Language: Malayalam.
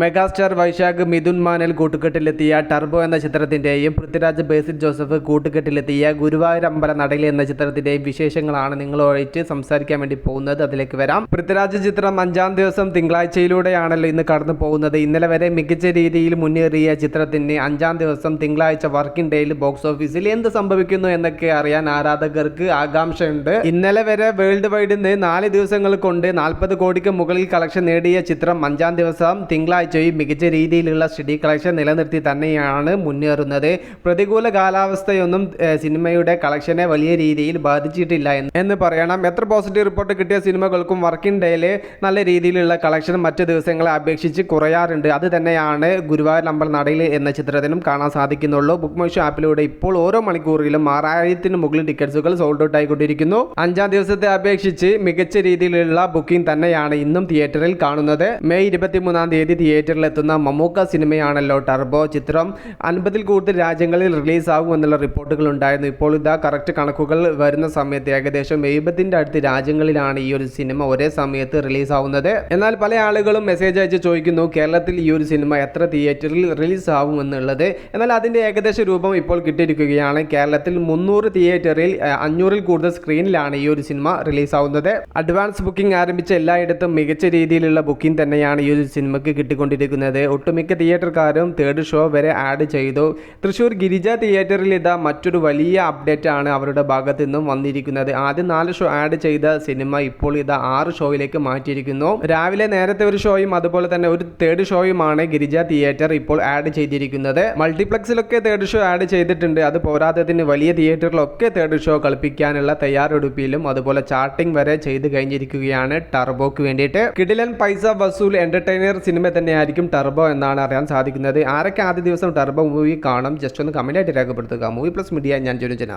മെഗാസ്റ്റാർ വൈശാഖ് മിഥുൻ മാനൽ കൂട്ടുകെട്ടിലെത്തിയ ടർബോ എന്ന ചിത്രത്തിന്റെയും പൃഥ്വിരാജ് ബേസിൽ ജോസഫ് കൂട്ടുകെട്ടിലെത്തിയ ഗുരുവായൂർ അമ്പല നടയിൽ എന്ന ചിത്രത്തിന്റെയും വിശേഷങ്ങളാണ് നിങ്ങളുമായിട്ട് സംസാരിക്കാൻ വേണ്ടി പോകുന്നത്. അതിലേക്ക് വരാം. പൃഥ്വിരാജ് ചിത്രം അഞ്ചാം ദിവസം തിങ്കളാഴ്ചയിലൂടെയാണല്ലോ ഇന്ന് കടന്നു പോകുന്നത്. ഇന്നലെ വരെ മികച്ച രീതിയിൽ മുന്നേറിയ ചിത്രത്തിന് അഞ്ചാം ദിവസം തിങ്കളാഴ്ച വർക്കിംഗ് ഡേയിൽ ബോക്സ് ഓഫീസിൽ എന്ത് സംഭവിക്കുന്നു എന്നൊക്കെ അറിയാൻ ആരാധകർക്ക് ആകാംക്ഷയുണ്ട്. ഇന്നലെ വരെ വേൾഡ് വൈഡിൽ നിന്ന് നാല് ദിവസങ്ങൾ കൊണ്ട് നാൽപ്പത് കോടിക്ക് മുകളിൽ കളക്ഷൻ നേടിയ ചിത്രം അഞ്ചാം ദിവസം തിങ്കളാഴ്ചയും മികച്ച രീതിയിലുള്ള സ്റ്റഡി കളക്ഷൻ നിലനിർത്തി തന്നെയാണ് മുന്നേറുന്നത്. പ്രതികൂല കാലാവസ്ഥയൊന്നും സിനിമയുടെ കളക്ഷനെ വലിയ രീതിയിൽ ബാധിച്ചിട്ടില്ല എന്ന് പറയണം. എത്ര പോസിറ്റീവ് റിപ്പോർട്ട് കിട്ടിയ സിനിമകൾക്കും വർക്കിംഗ് ഡേയിൽ നല്ല രീതിയിലുള്ള കളക്ഷൻ മറ്റു ദിവസങ്ങളെ അപേക്ഷിച്ച് കുറയാറുണ്ട്. അത് തന്നെയാണ് ഗുരുവായൂർ നമ്പൽ നടയിൽ എന്ന ചിത്രത്തിനും കാണാൻ സാധിക്കുന്നുള്ളൂ. ബുക്ക് മൈ ആപ്പിലൂടെ ഇപ്പോൾ ഓരോ മണിക്കൂറിലും ആറായിരത്തിന് മുകളിൽ ടിക്കറ്റ്സുകൾ സോൾഡ് ഔട്ട് ആയിക്കൊണ്ടിരിക്കുന്നു. അഞ്ചാം ദിവസത്തെ അപേക്ഷിച്ച് മികച്ച രീതിയിലുള്ള ബുക്കിംഗ് തന്നെയാണ് ഇന്നും തിയേറ്ററിൽ കാണുന്നത്. മെയ് ഇരുപത്തിമൂന്നാം തീയതി തിയേറ്ററിൽ എത്തുന്ന മമ്മൂക്ക സിനിമയാണല്ലോ ടർബോ ചിത്രം. അൻപതിൽ കൂടുതൽ രാജ്യങ്ങളിൽ റിലീസാകും എന്നുള്ള റിപ്പോർട്ടുകൾ ഉണ്ടായിരുന്നു ഇപ്പോൾ ഇതാ കറക്റ്റ് കണക്കുകൾ വരുന്ന സമയത്ത് ഏകദേശം എഴുപതിന്റെ അടുത്ത് രാജ്യങ്ങളിലാണ് ഈ ഒരു സിനിമ ഒരേ സമയത്ത് റിലീസാവുന്നത്. എന്നാൽ പല ആളുകളും മെസ്സേജ് അയച്ച് ചോദിക്കുന്നു കേരളത്തിൽ ഈ ഒരു സിനിമ എത്ര തിയേറ്ററിൽ റിലീസ് ആവും എന്നുള്ളത്? എന്നാൽ അതിന്റെ ഏകദേശ രൂപം ഇപ്പോൾ കിട്ടിയിരിക്കുകയാണ്. കേരളത്തിൽ മുന്നൂറ് തിയേറ്ററിൽ അഞ്ഞൂറിൽ കൂടുതൽ സ്ക്രീനിലാണ് ഈ ഒരു സിനിമ റിലീസാവുന്നത്. അഡ്വാൻസ് ബുക്കിംഗ് ആരംഭിച്ച എല്ലായിടത്തും മികച്ച രീതിയിലുള്ള ബുക്കിംഗ് തന്നെയാണ് ഈ ഒരു സിനിമയ്ക്ക് കിട്ടിക്കൊണ്ടിരിക്കുന്നത് ഒട്ടുമിക്ക തിയേറ്റർക്കാരും തേർഡ് ഷോ വരെ ആഡ് ചെയ്തു. തൃശ്ശൂർ ഗിരിജ തിയേറ്ററിൽ ഇതാ മറ്റൊരു വലിയ അപ്ഡേറ്റ് ആണ് അവരുടെ ഭാഗത്ത് നിന്നും വന്നിരിക്കുന്നത്. ആദ്യം നാല് ഷോ ആഡ് ചെയ്ത സിനിമ ഇപ്പോൾ ഇതാ ആറ് ഷോയിലേക്ക് മാറ്റിയിരിക്കുന്നു. രാവിലെ നേരത്തെ ഒരു ഷോയും അതുപോലെ തന്നെ ഒരു തേർഡ് ഷോയുമാണ് ഗിരിജ തിയേറ്റർ ഇപ്പോൾ ആഡ് ചെയ്തിരിക്കുന്നത്. മൾട്ടിപ്ലക്സിലൊക്കെ തേർഡ് ഷോ ആഡ് ചെയ്തിട്ടുണ്ട്. അത് പോരാത്തതിന് വലിയ തിയേറ്ററിലൊക്കെ തേർഡ് ഷോ കളിപ്പിക്കാനുള്ള തയ്യാറെടുപ്പിലും അതുപോലെ ചാർട്ടിംഗ് വരെ ചെയ്ത് കഴിഞ്ഞിരിക്കുകയാണ് ടർബോക്ക് വേണ്ടിയിട്ട്. കിടിലൻ പൈസ വസൂൽ എന്റർടൈനർ സിനിമ തന്നെയായിരിക്കും ടർബോ എന്നാണ് അറിയാൻ സാധിക്കുന്നത്. ആരൊക്കെ ആദ്യ ദിവസം ടർബോ മൂവി കാണും? ജസ്റ്റ് ഒന്ന് കമന്റ് ആയിട്ട് രേഖപ്പെടുത്തുക. മൂവി പ്ലസ് മീഡിയ ഞാൻ ജനുജന.